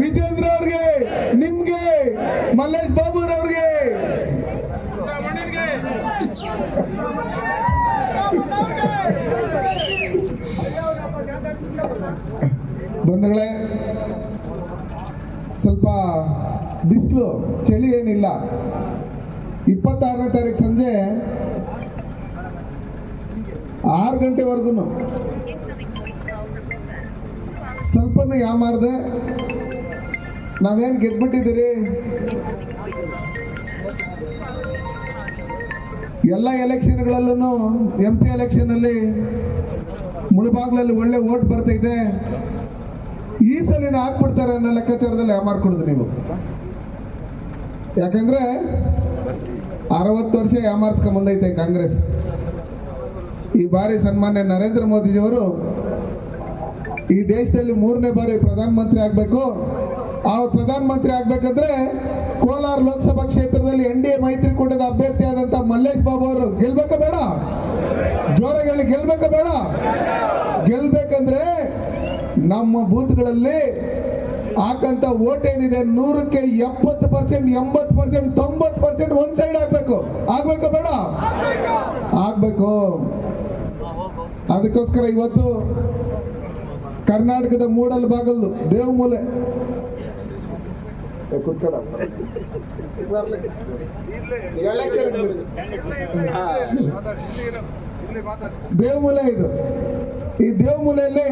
ವಿಜೇಂದ್ರ ಅವ್ರಿಗೆ ನಿಮ್ಗೆ ಮಲ್ಲೇಶ್ ಬಾಬುರವ್ರಿಗೆ ಬಂಧುಗಳೇ ಸ್ವಲ್ಪ ಬಿಸಿಲು ಚಳಿ ಏನಿಲ್ಲ. ಇಪ್ಪತ್ತಾರನೇ ತಾರೀಕು ಸಂಜೆ ಆರು ಗಂಟೆವರೆಗೂ ಸ್ವಲ್ಪನೂ ಯಾಮಾರ್ದೆ ನಾವೇನು ಗೆದ್ಬಿಟ್ಟಿದ್ದೀರಿ? ಎಲ್ಲ ಎಲೆಕ್ಷನ್ಗಳಲ್ಲೂ ಎಂ ಪಿ ಎಲೆಕ್ಷನಲ್ಲಿ ಮುಳುಬಾಗ್ಲಲ್ಲಿ ಒಳ್ಳೆ ಓಟ್ ಬರ್ತೈತೆ. ಈ ಸಲ ಹಾಕ್ಬಿಡ್ತಾರೆ ಅನ್ನೋ ಲೆಕ್ಕಾಚಾರದಲ್ಲಿ ಆ ಕುಡಿದು ನೀವು? ಯಾಕಂದ್ರೆ ಅರವತ್ತು ವರ್ಷ ಯಾಮಾರ್ಸ್ಕೊಂಡ್ ಬಂದೈತೆ ಕಾಂಗ್ರೆಸ್. ಈ ಬಾರಿ ಸನ್ಮಾನ್ಯ ನರೇಂದ್ರ ಮೋದಿಜಿಯವರು ಈ ದೇಶದಲ್ಲಿ ಮೂರನೇ ಬಾರಿ ಪ್ರಧಾನಮಂತ್ರಿ ಆಗಬೇಕು. ಅವ್ರು ಪ್ರಧಾನಮಂತ್ರಿ ಆಗ್ಬೇಕಂದ್ರೆ ಕೋಲಾರ ಲೋಕಸಭಾ ಕ್ಷೇತ್ರದಲ್ಲಿ ಎನ್ ಡಿ ಎ ಮೈತ್ರಿಕೂಟದ ಅಭ್ಯರ್ಥಿ ಆದಂತ ಮಲ್ಲೇಶ್ ಬಾಬು ಅವರು ಗೆಲ್ಬೇಕ ಬೇಡ? ಜೋರಾಗಿ ಗೆಲ್ಬೇಕ ಬೇಡ? ಗೆಲ್ಬೇಕಂದ್ರೆ ನಮ್ಮ ಬೂತ್ಗಳಲ್ಲಿ ಹಾಕಂತ ಓಟ್ ಏನಿದೆ ನೂರಕ್ಕೆ ಎಪ್ಪತ್ತು ಪರ್ಸೆಂಟ್, ಎಂಬತ್ತು ಪರ್ಸೆಂಟ್, ತೊಂಬತ್ತು ಪರ್ಸೆಂಟ್ ಒಂದ್ ಸೈಡ್ ಆಗ್ಬೇಕು. ಆಗ್ಬೇಕು ಬೇಡ? ಆಗ್ಬೇಕು. ಅದಕ್ಕೋಸ್ಕರ ಇವತ್ತು ಕರ್ನಾಟಕದ ಮೂಡಲ್ ಬಾಗಲ್ದು ದೇವಮೂಲೆ ದೇವಮೂಲೆ ಇದು. ಈ ದೇವಮೂಲೆಯಲ್ಲಿ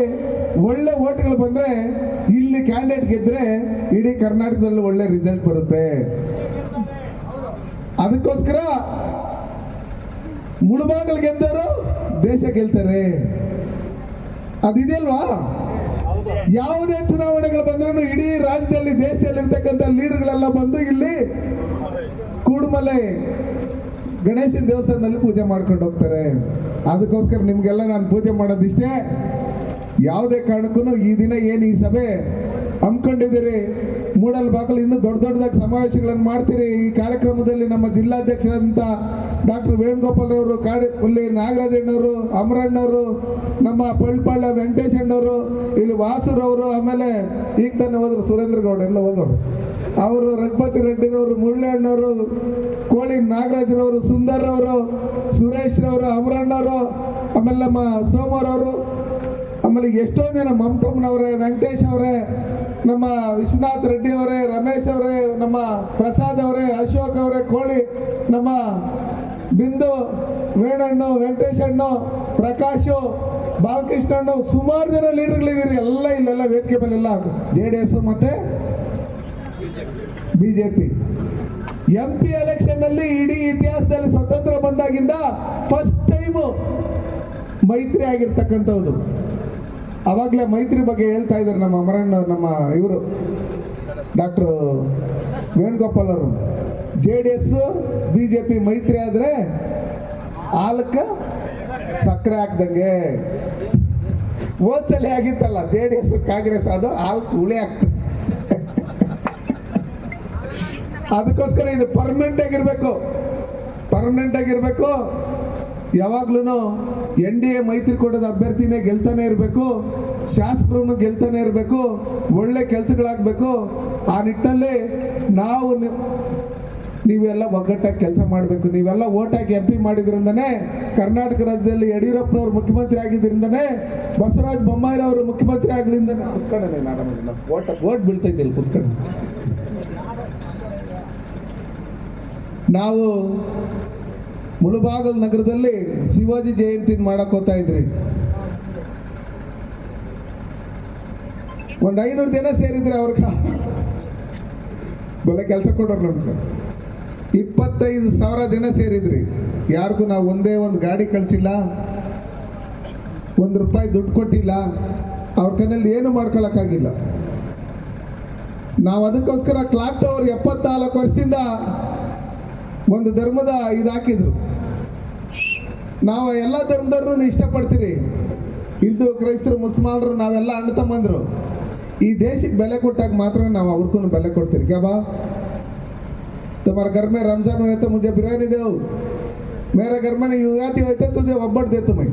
ಒಳ್ಳೆ ಓಟ್ಗಳು ಬಂದ್ರೆ ಇಲ್ಲಿ ಕ್ಯಾಂಡಿಡೇಟ್ ಗೆದ್ರೆ ಇಡೀ ಕರ್ನಾಟಕದಲ್ಲಿ ಒಳ್ಳೆ ರಿಸಲ್ಟ್ ಬರುತ್ತೆ. ಅದಕ್ಕೋಸ್ಕರ ಮುಳುಬಾಗಲ್ ಗೆದ್ದರು ದೇಶ ಗೆಲ್ತಾರೆ. ಅದಿದೆಯಲ್ವಾ ಯಾವುದೇ ಚುನಾವಣೆಗಳು ಬಂದ್ರೂ ಇಡೀ ರಾಜ್ಯದಲ್ಲಿ ದೇಶದಲ್ಲಿ ಇರ್ತಕ್ಕಂಥ ಲೀಡರ್ಗಳೆಲ್ಲ ಬಂದು ಇಲ್ಲಿ ಕೂಡುಮಲೆ ಗಣೇಶನ ದೇವಸ್ಥಾನದಲ್ಲಿ ಪೂಜೆ ಮಾಡ್ಕೊಂಡು ಹೋಗ್ತಾರೆ. ಅದಕ್ಕೋಸ್ಕರ ನಿಮ್ಗೆಲ್ಲ ನಾನು ಪೂಜೆ ಮಾಡೋದಿಷ್ಟೇ. ಯಾವುದೇ ಕಾರಣಕ್ಕೂ ಈ ದಿನ ಏನು ಈ ಸಭೆ ಹಮ್ಮಿಕೊಂಡಿದ್ದೀರಿ? ಮೂಡಲ್ ಬಾಗಿಲು ಇನ್ನೂ ದೊಡ್ಡ ದೊಡ್ಡದಾಗಿ ಸಮಾವೇಶಗಳನ್ನು ಮಾಡ್ತೀರಿ. ಈ ಕಾರ್ಯಕ್ರಮದಲ್ಲಿ ನಮ್ಮ ಜಿಲ್ಲಾಧ್ಯಕ್ಷರಾದಂಥ ಡಾಕ್ಟರ್ ವೇಣುಗೋಪಾಲ್ ಅವರು ಕಾಡಿಪಲ್ಲಿ ನಾಗರಾಜಣ್ಣವರು ಅಮರಣ್ಣವರು, ನಮ್ಮ ಪಳ್ಪಳ್ಳ ವೆಂಕಟೇಶಣ್ಣವರು ಇಲ್ಲಿ ವಾಸುರವರು ಆಮೇಲೆ ಈಗ ತಾನೇ ಹೋದ್ರು ಸುರೇಂದ್ರ ಗೌಡ, ಎಲ್ಲ ಹೋಗೋರು ಅವರು ರಘುಪತಿ ರೆಡ್ಡಿರವರು ಮುರಳಿ ಅಣ್ಣವರು, ಕೋಳಿ ನಾಗರಾಜರವರು ಸುರೇಶ್ ರವರು ಅಮರಣ್ಣವರು ಆಮೇಲೆ ನಮ್ಮ ಸೋಮವಾರವರು ಆಮೇಲೆ ಎಷ್ಟೋ ಜನ ಮಮತಮ್ಮನವರೇ ವೆಂಕಟೇಶ್ ಅವರೇ ನಮ್ಮ ವಿಶ್ವನಾಥ್ ರೆಡ್ಡಿ ಅವರೇ, ರಮೇಶ್ ಅವರೇ, ನಮ್ಮ ಪ್ರಸಾದ್ ಅವರೇ, ಅಶೋಕ್ ಅವರೇ, ಕೋಳಿ, ನಮ್ಮ ಬಿಂದು, ವೇಣಣ್ಣು ವೆಂಕಟೇಶ್ ಅಣ್ಣು ಪ್ರಕಾಶು, ಬಾಲಕೃಷ್ಣ ಅಣ್ಣು, ಸುಮಾರು ಜನ ಲೀಡರ್ಗಳಿದ್ದೀರಿ ಎಲ್ಲ ಇಲ್ಲೆಲ್ಲ ವೇದಿಕೆ ಮೇಲೆಲ್ಲ ಜೆ ಡಿ ಎಸ್ ಮತ್ತೆ ಬಿಜೆಪಿ ಎಂ ಪಿ ಎಲೆಕ್ಷನ್ನಲ್ಲಿ ಇಡೀ ಇತಿಹಾಸದಲ್ಲಿ ಸ್ವತಂತ್ರ ಬಂದಾಗಿಂದ ಫಸ್ಟ್ ಟೈಮು ಮೈತ್ರಿ ಆಗಿರ್ತಕ್ಕಂಥದ್ದು ಅವಾಗಲೇ ಮೈತ್ರಿ ಬಗ್ಗೆ ಹೇಳ್ತಾ ಇದ್ದಾರೆ ನಮ್ಮ ಅಮರಣ್ಣ ನಮ್ಮ ಇವರು. ಡಾಕ್ಟರ್ ವೇಣುಗೋಪಾಲ್ ಅವರು. J D S B J P ಮೈತ್ರಿ ಆದರೆ ಹಾಲಕ್ಕೆ ಸಕ್ಕರೆ ಹಾಕ್ದಂಗೆ. ಹೋದ್ಸಲಿ ಆಗಿತ್ತಲ್ಲ ಜೆ ಡಿ ಎಸ್ ಕಾಂಗ್ರೆಸ್ ಅದು ಹಾಲ್ಕ್ ಹುಳಿ ಆಗ್ತದೆ ಅದಕ್ಕೋಸ್ಕರ ಇದು ಪರ್ಮನೆಂಟ್ ಆಗಿರ್ಬೇಕು. ಪರ್ಮನೆಂಟ್ ಆಗಿರ್ಬೇಕು. ಯಾವಾಗ್ಲೂ ಎನ್ ಡಿ ಎ ಮೈತ್ರಿಕೂಟದ ಅಭ್ಯರ್ಥಿನೇ ಗೆಲ್ತಾನೆ ಇರಬೇಕು ಶಾಸಕರನ್ನು ಗೆಲ್ತಾನೆ ಇರಬೇಕು, ಒಳ್ಳೆ ಕೆಲಸಗಳಾಗಬೇಕು, ಆ ನಿಟ್ಟಿನಲ್ಲಿ ನಾವು ನೀವೆಲ್ಲ ಒಗ್ಗಟ್ಟಾಗಿ ಕೆಲಸ ಮಾಡಬೇಕು. ನೀವೆಲ್ಲ ಓಟ್ ಹಾಕಿ ಎಂ ಪಿ ಮಾಡಿದ್ರಿಂದನೇ, ಕರ್ನಾಟಕ ರಾಜ್ಯದಲ್ಲಿ ಯಡಿಯೂರಪ್ಪನವರು ಮುಖ್ಯಮಂತ್ರಿ ಆಗಿದ್ದರಿಂದನೇ ಬಸವರಾಜ ಬೊಮ್ಮಾಯಿರವರು ಮುಖ್ಯಮಂತ್ರಿ ಆಗ್ಲಿಂದ ಕುತ್ಕೊಂಡೆ ನಾನು ಓಟ್ ಬೀಳ್ತಾ ಇದ್ದಿಲ್ಲ ಕುತ್ಕೊಂಡು. ನಾವು ಮುಳುಬಾಗಲ್ ನಗರದಲ್ಲಿ ಶಿವಾಜಿ ಜಯಂತಿ ಮಾಡಕ್ ಹೋಗ್ತಾ ಇದ್ರಿ. ಒಂದ್ ಐನೂರು ಜನ ಸೇರಿದ್ರೆ ಅವ್ರ ಬೆಲೆ ಕೆಲಸ ಕೊಡೋರು ನಮ್ಗೆ. ಇಪ್ಪತ್ತೈದು ಸಾವಿರ ಜನ ಸೇರಿದ್ರಿ. ಯಾರಿಗೂ ನಾವು ಒಂದೇ ಒಂದು ಗಾಡಿ ಕಳಿಸಿಲ್ಲ. ಒಂದು ರೂಪಾಯಿ ದುಡ್ಡು ಕೊಟ್ಟಿಲ್ಲ. ಅವ್ರ ಕೈನಲ್ಲಿ ಏನು ಮಾಡ್ಕೊಳಕ್ಕಾಗಿಲ್ಲ. ನಾವು ಅದಕ್ಕೋಸ್ಕರ ಕ್ಲಾಕ್ ಟವರ್ ಎಪ್ಪತ್ನಾಲ್ಕು ವರ್ಷದಿಂದ ಒಂದು ಧರ್ಮದ ಇದಾಕಿದ್ರು ನಾವು ಎಲ್ಲ ಧರ್ಮದವ್ರನ್ನ ಇಷ್ಟಪಡ್ತೀರಿ ಹಿಂದೂ ಕ್ರೈಸ್ತರು ಮುಸ್ಮಾನರು ನಾವೆಲ್ಲ ಅಣ್ಣ ತಮ್ಮಂದ್ರು ಈ ದೇಶಕ್ಕೆ ಬೆಲೆ ಕೊಟ್ಟಾಗ ಮಾತ್ರ ನಾವು ಅವ್ರಿಗೂ ಬೆಲೆ ಕೊಡ್ತೀರಿ ಕ್ಯಾ ಬಾ तुम्हारे घर में रमजान हुए तो मुझे बिरयानी दो मेरे घर में युगाती हुए तो तुझे वब्बट दे तुम्हें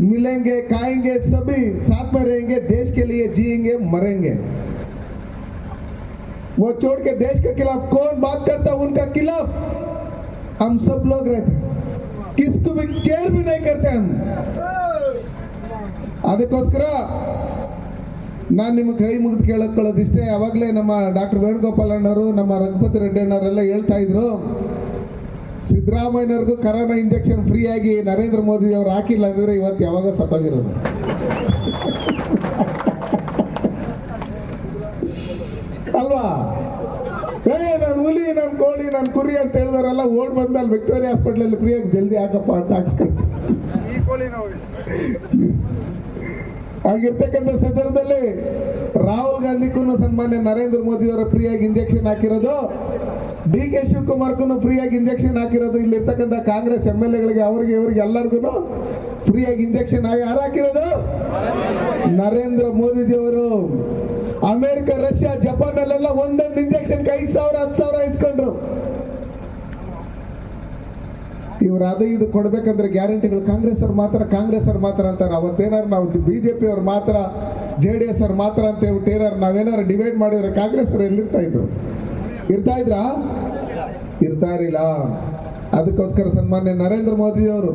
मिलेंगे खाएंगे सभी साथ में रहेंगे देश के लिए जिएंगे मरेंगे वो छोड़ के देश के खिलाफ कौन बात करता उनका खिलाफ हम सब लोग रहते किसको भी केयर भी नहीं करते हम ಅದಕ್ಕೋಸ್ಕರ ನಾನು ನಿಮ್ಮ ಕೈ ಮುಗಿದು ಕೇಳಕೊಳ್ಳೋದಿಷ್ಟೇ ಯಾವಾಗಲೇ ನಮ್ಮ ಡಾಕ್ಟರ್ ವೇಣುಗೋಪಾಲ್ ಅಣ್ಣವರು ನಮ್ಮ ರಘುಪತಿ ರೆಡ್ಡಿ ಅಣ್ಣವರೆಲ್ಲ ಹೇಳ್ತಾ ಇದ್ರು ಸಿದ್ದರಾಮಯ್ಯನವ್ರಿಗೂ ಕರೋನಾ ಇಂಜೆಕ್ಷನ್ ಫ್ರೀ ಆಗಿ ನರೇಂದ್ರ ಮೋದಿ ಅವರು ಹಾಕಿಲ್ಲ ಅಂದ್ರೆ ಇವತ್ತು ಯಾವಾಗ ಸತ್ತೋಗಿರೋದು ಅಲ್ವಾ ಏ ನಾನು ಹುಲಿ ನನ್ನ ಕೋಳಿ, ನಾನು ಕುರಿ ಅಂತ ಹೇಳಿದವರೆಲ್ಲ ಓಡ್ ಬಂದ ಅಲ್ಲಿ ವಿಕ್ಟೋರಿಯಾ ಹಾಸ್ಪಿಟ್ಲಲ್ಲಿ ಫ್ರೀಯಾಗಿ ಜಲ್ದಿ ಹಾಕಪ್ಪ ಅಂತ ಹಾಕ್ಸ್ಕೊಂಡು ಆಗಿರ್ತಕ್ಕಂಥ ಸಂದರ್ಭದಲ್ಲಿ ರಾಹುಲ್ ಗಾಂಧಿಗೂ ಸನ್ಮಾನ್ಯ ನರೇಂದ್ರ ಮೋದಿ ಅವರ ಫ್ರೀಯಾಗಿ ಇಂಜೆಕ್ಷನ್ ಹಾಕಿರೋದು, ಡಿ ಕೆ ಶಿವಕುಮಾರ್ಗೂ ಫ್ರೀಯಾಗಿ ಇಂಜೆಕ್ಷನ್ ಹಾಕಿರೋದು, ಇಲ್ಲಿರ್ತಕ್ಕಂಥ ಕಾಂಗ್ರೆಸ್ ಎಂ ಎಲ್ ಎಗಳಿಗೆ ಅವರಿಗೆ, ಇವರಿಗೆ ಎಲ್ಲರಿಗೂ ಫ್ರೀಯಾಗಿ ಇಂಜೆಕ್ಷನ್ ಯಾರು ಹಾಕಿರೋದು? ನರೇಂದ್ರ ಮೋದಿಜಿ ಅವರು ಅಮೆರಿಕ, ರಷ್ಯಾ ಜಪಾನ್ ಅಲ್ಲೆಲ್ಲ ಒಂದೊಂದು ಇಂಜೆಕ್ಷನ್ ಐದು ಸಾವಿರ, ಹತ್ತು ಸಾವಿರ ಇಸ್ಕೊಂಡ್ರು. ಇವ್ರು ಅದು ಇದು ಕೊಡ್ಬೇಕಂದ್ರೆ ಗ್ಯಾರಂಟಿಗಳು ಕಾಂಗ್ರೆಸ್ ಅವ್ರು ಮಾತ್ರ, ಕಾಂಗ್ರೆಸ್ ಅವ್ರು ಮಾತ್ರ ಅಂತಾರೆ. ಅವತ್ತೇನಾರು ನಾವು ಬಿಜೆಪಿ ಅವ್ರು ಮಾತ್ರ ಜೆ ಡಿ ಎಸ್ ಅವ್ರು ಮಾತ್ರ ಅಂತ ಹೇಳ್ಬಿಟ್ಟು ಏನಾರು ನಾವೇನಾರು ಡಿವೈಡ್ ಮಾಡಿದ್ರೆ ಕಾಂಗ್ರೆಸ್ ಅವ್ರು ಎಲ್ಲಿರ್ತಾ ಇದ್ರು? ಇರ್ತಾ ಇದ್ರಾ? ಇರ್ತಾ ಇರಲಿಲ್ಲ. ಅದಕ್ಕೋಸ್ಕರ ಸನ್ಮಾನ್ಯ ನರೇಂದ್ರ ಮೋದಿ ಅವರು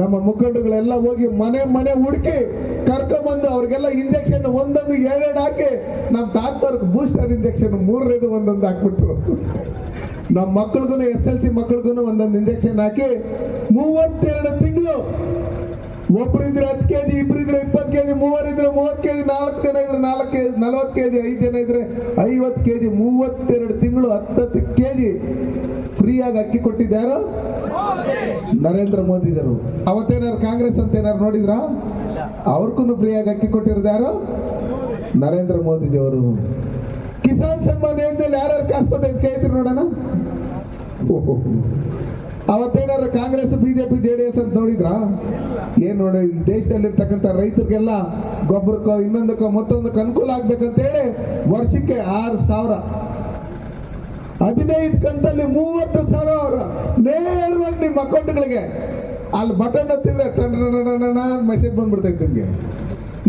ನಮ್ಮ ಮುಖಂಡರುಗಳೆಲ್ಲ ಹೋಗಿ ಮನೆ ಮನೆ ಹುಡುಕಿ ಕರ್ಕೊಂಬಂದು ಅವ್ರಿಗೆಲ್ಲ ಇಂಜೆಕ್ಷನ್ ಒಂದೊಂದು, ಎರಡೆರಡು ಹಾಕಿ ನಮ್ಮ ತಾತ್ಪರ್ಕ್ ಬೂಸ್ಟರ್ ಇಂಜೆಕ್ಷನ್ ಮೂರನೇದು ಒಂದೊಂದು ಹಾಕ್ಬಿಟ್ರು. ನಮ್ಮ ಮಕ್ಳಿಗೂ ಎಸ್ ಎಲ್ ಸಿ ಮಕ್ಳಿಗೂ ಒಂದೊಂದು ಇಂಜೆಕ್ಷನ್ ಹಾಕಿ ಮೂವತ್ತೆರಡು ತಿಂಗಳು. ಒಬ್ಬರಿದ್ರೆ ಹತ್ತು ಕೆ ಜಿ ಇಬ್ಬರಿದ್ರೆ ಇಪ್ಪತ್ತು ಕೆ ಜಿ ಮೂವರಿದ್ರೆ ಮೂವತ್ತು ಕೆ ಜಿ ನಾಲ್ಕು ಜನ ಇದ್ರೆ ನಾಲ್ಕು ಕೆ ಜಿ ನಲವತ್ತು ಕೆ ಜಿ ಐದು ಜನ ಇದ್ರೆ ಐವತ್ತು ಕೆ ಜಿ ಮೂವತ್ತೆರಡು ತಿಂಗಳು ಹತ್ತತ್ತು ಕೆ ಜಿ ಫ್ರೀಯಾಗಿ ಅಕ್ಕಿ ಕೊಟ್ಟಿದ್ದಾರೋ ನರೇಂದ್ರ ಮೋದಿಜರು ಅವತ್ತೇನಾರು ಕಾಂಗ್ರೆಸ್ ಅಂತ ಏನಾರು ನೋಡಿದ್ರಾ ಅವ್ರಿಗೂ ಫ್ರೀಯಾಗಿ ಅಕ್ಕಿ ಕೊಟ್ಟಿರೋದ್ಯಾರು ನರೇಂದ್ರ ಮೋದಿಜಿಯವರು. ಕಿಸಾನ್ ಸಮ್ಮಾನ್ ಯೋಜನೆಯಲ್ಲಿ ಯಾರ್ಯಾರು ಕಾಸು ಬಂದೈತೆ ಕೇಳ್ತೀರಿ ನೋಡೋಣ. ಅವತ್ತೇನಾದ್ರು Congress, BJP, J D S ಅಂತ ನೋಡಿದ್ರಾ? ಏನ್ ನೋಡಿ ದೇಶದಲ್ಲಿರ್ತಕ್ಕಂಥ ರೈತರಿಗೆಲ್ಲ ಗೊಬ್ಬರಕ್ಕೋ ಇನ್ನೊಂದಕ್ಕೋ ಮತ್ತೊಂದಕ್ಕೆ ಅನುಕೂಲ ಆಗ್ಬೇಕಂತೇಳಿ ವರ್ಷಕ್ಕೆ ಆರು ಸಾವಿರ ಹದಿನೈದು ಕಂತಲ್ಲಿ ಮೂವತ್ತು ಸಾವಿರ ಅವರ ನೇರವಾಗಿ ನಿಮ್ಮ ಅಕೌಂಟ್ಗಳಿಗೆ. ಅಲ್ಲಿ ಬಟನ್ ಹತ್ತಿದ್ರೆ ಮೆಸೇಜ್ ಬಂದ್ಬಿಡ್ತೈತೆ ನಿಮಗೆ.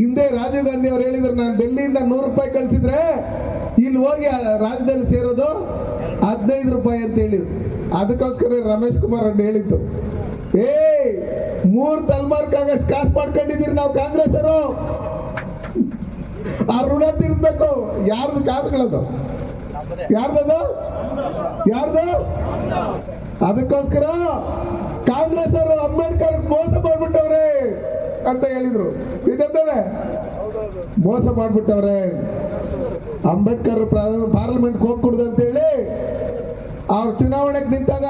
ಹಿಂದೆ ರಾಜೀವ್ ಗಾಂಧಿ ಅವ್ರು ಹೇಳಿದ್ರು, ನಾನು ಡೆಲ್ಲಿಯಿಂದ ನೂರು ರೂಪಾಯಿ ಕಳಿಸಿದ್ರೆ ಇಲ್ಲಿ ಹೋಗಿ ರಾಜ್ಯದಲ್ಲಿ ಸೇರೋದು ಹದಿನೈದು ರೂಪಾಯಿ ಅಂತ ಹೇಳಿದ್ರು. ಅದಕ್ಕೋಸ್ಕರ ರಮೇಶ್ ಕುಮಾರ್ ಅವ್ರು ಹೇಳಿದ್ದು ಏ ಮೂರ್ ತಲೆಮಾರ್ಕಾಗಷ್ಟು ಕಾಸು ಮಾಡ್ಕೊಂಡಿದ್ದೀರಿ ನಾವು ಕಾಂಗ್ರೆಸ್ ಅವರು ಆ ಋಣ ತೀರಿಸ್ಬೇಕು. ಯಾರ್ದು ಕಾಸುಗಳದು? ಯಾರ್ದದು? ಯಾರ್ದು? ಅದಕ್ಕೋಸ್ಕರ ಕಾಂಗ್ರೆಸ್ ಅವರು ಅಂಬೇಡ್ಕರ್ ಮೋಸ ಮಾಡ್ಬಿಟ್ಟವ್ರೆ ಅಂತ ಹೇಳಿದ್ರು. ಇದಂತಾನೆ? ಮೋಸ ಮಾಡ್ಬಿಟ್ಟವ್ರೆ. ಅಂಬೇಡ್ಕರ್ ಪಾರ್ಲಿಮೆಂಟ್ ಹೋಗ್ಕೊಡ್ದು ಅಂತೇಳಿ ಅವ್ರ ಚುನಾವಣೆಗೆ ನಿಂತಾಗ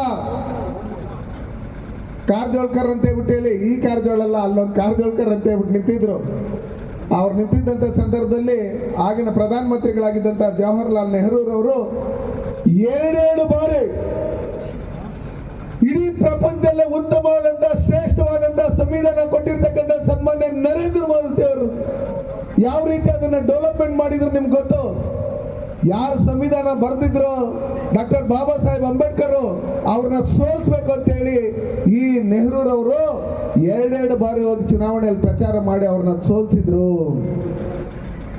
ಕಾರ್ಜೋಳ್ಕರ್ ಅಂತ ಹೇಳ್ಬಿಟ್ಟು ಹೇಳಿ, ಈ ಕಾರ್ಜೋಳಲ್ಲ, ಅಲ್ಲೊಂದು ಕಾರ್ಜೋಳ್ಕರ್ ಅಂತ ಹೇಳ್ಬಿಟ್ಟು ನಿಂತಿದ್ರು. ಅವ್ರು ನಿಂತಿದ್ದಂಥ ಸಂದರ್ಭದಲ್ಲಿ ಆಗಿನ ಪ್ರಧಾನಮಂತ್ರಿಗಳಾಗಿದ್ದಂಥ ಜವಾಹರ್ಲಾಲ್ ನೆಹರೂರವರು ಎರಡೆರಡು ಬಾರಿ ಇಡೀ ಪ್ರಪಂಚದಲ್ಲೇ ಉತ್ತಮವಾದಂತ, ಶ್ರೇಷ್ಠವಾದಂತ ಸಂವಿಧಾನ ಕೊಟ್ಟಿರ್ತಕ್ಕಂಥ ಸನ್ಮಾನ್ಯ ನರೇಂದ್ರ ಮೋದಿ ಅವರು. ಯಾವ ರೀತಿ ಅದನ್ನ ಡೆವಲಪ್ಮೆಂಟ್ ಮಾಡಿದ್ರು ನಿಮ್ಗೆ ಗೊತ್ತು? ಯಾರು ಸಂವಿಧಾನ ಬರೆದಿದ್ರು ಡಾಕ್ಟರ್ ಬಾಬಾ ಸಾಹೇಬ್ ಅಂಬೇಡ್ಕರ್ ಅವ್ರನ್ನ ಸೋಲ್ಸ್ಬೇಕು ಅಂತ ಹೇಳಿ ಈ ನೆಹರೂರವರು ಎರಡೆರಡು ಬಾರಿ ಹೋಗಿ ಚುನಾವಣೆಯಲ್ಲಿ ಪ್ರಚಾರ ಮಾಡಿ ಅವ್ರನ್ನ ಸೋಲ್ಸಿದ್ರು.